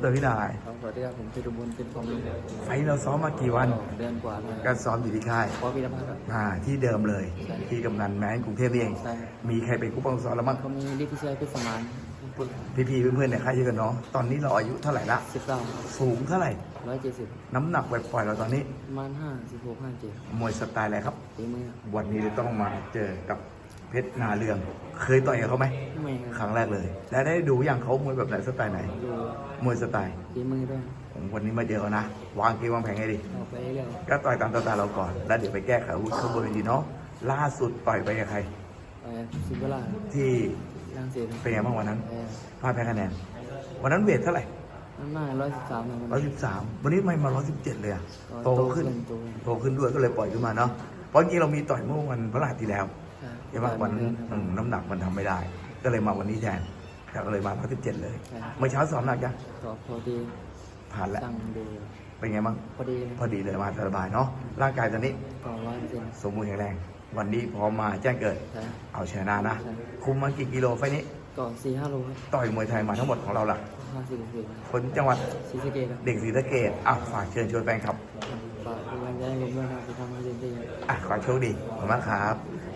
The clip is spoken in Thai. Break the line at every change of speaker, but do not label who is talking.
เดยพี่นาย
ครับสวัสดีครับผมเพชรบุญเป็นของลุง
ไฟท์เราซ้อมมากี่วัน
เดือนกว่าแล้ว
การซ้อมอยู่ที่ค่าย
เพราะพีรพัฒน์ครับ
อ่าที่เดิมเลย
ใช่
ที่กำนันแม้นกรุงเทพนี่เอง
ใช่ครับ
มีใครเป็นผู้ปกครองสอนแล้วมั้ง
ก็มีลิทธิชัยเพชรสมานพูด
พี่ๆเพื่อนๆเนี่ยค่ายเยอะกันเนาะตอนนี้เราอายุเท่าไหร่ละ
สิบเก้า
สูงเท่าไหร่
ร้อยเจ็ดสิบ
น้ำหนักปล่อยๆเราตอนนี้
ประมาณห้าสิบหกห้าเจ็ด
มวยสไตล์อะไรครับ
ตีมือ
วันนี้เราต้องมาเจอกับเพชรนาเรือง เคยต่อยกับเขาไหม
ไม่ ค
ครับรั้งแรกเลย แล้วได้ดูอย่างเขามวยแบบไหนสไตล์ไหน
ดู
มวยสไตล์
ตีมือด้วย
ผมวันนี้มาเจอเขานะ วางเกมวางแผนไงดี
ออกไปเรื่อย
ก็ต่อยตามสไตล์เราก่อน แล้วเดี๋ยวไปแก้ไขอาวุธข้างบนเวทีเนาะ ล่าสุดต่อยไปกับใคร
ไปสิบเวลา
ที่
ลังเสีย
เป็นไงบ้างวันนั้น
ไป
พลาดแพ้คะแนน วันนั้นเวทเท่าไหร่
น้ำหน้าร้อยสิบสามนะ
ร้อยสิบสามวันนี้ไม่มาร้อยสิบเจ็ดเลยอะโตขึ้น
โตขึ้น
โตขึ้นด้วยก็เลยปล่อยขึ้นมาเนาะ เพราะจริงๆเรามีต่อยเมื่อวันพฤหัสที่แล้ว
ใช่
ใช่ไหมวันนั้นอืมน้ำหนักมันทำไม่ได้ ก็เลยมาวันนี้แทนแต่ก็เลยมาร้อยสิบเจ็ดเลย
ใช่
เมื่อเช้าซ้อมหนักยัง
ก็พอดี
ผ่านแล้ว
สั่งดู
เป็นไงบ้าง
พอดี
พอดีเลยมาสบายเนาะร่างกายตอนนี้
ก็ร้อยเปอร์เซ็นต์
สมบูรณ์แข็งแรง วันนี้พร้อมมาแจ้งเกิด
ใช่
เอาชนะนะ
ใช่
คุมมากี่กิโลไฟล์นี้
ก็สี่ห้าโลครับ
ต่อยมวยไทยมาทั้งหมดของเราล่ะ
ห้าสิบหก
คนจังหวัด
ศรีสะเกษครับ
เด็กศรีสะเกดอะฝากเชิญชวนแฟนครับ
ฝากเป็นกำลังใจให้ผมด้วยนะครับจะทำให้เต็มที่ครับ
อะขอโชคดีขอบคุณมากครับ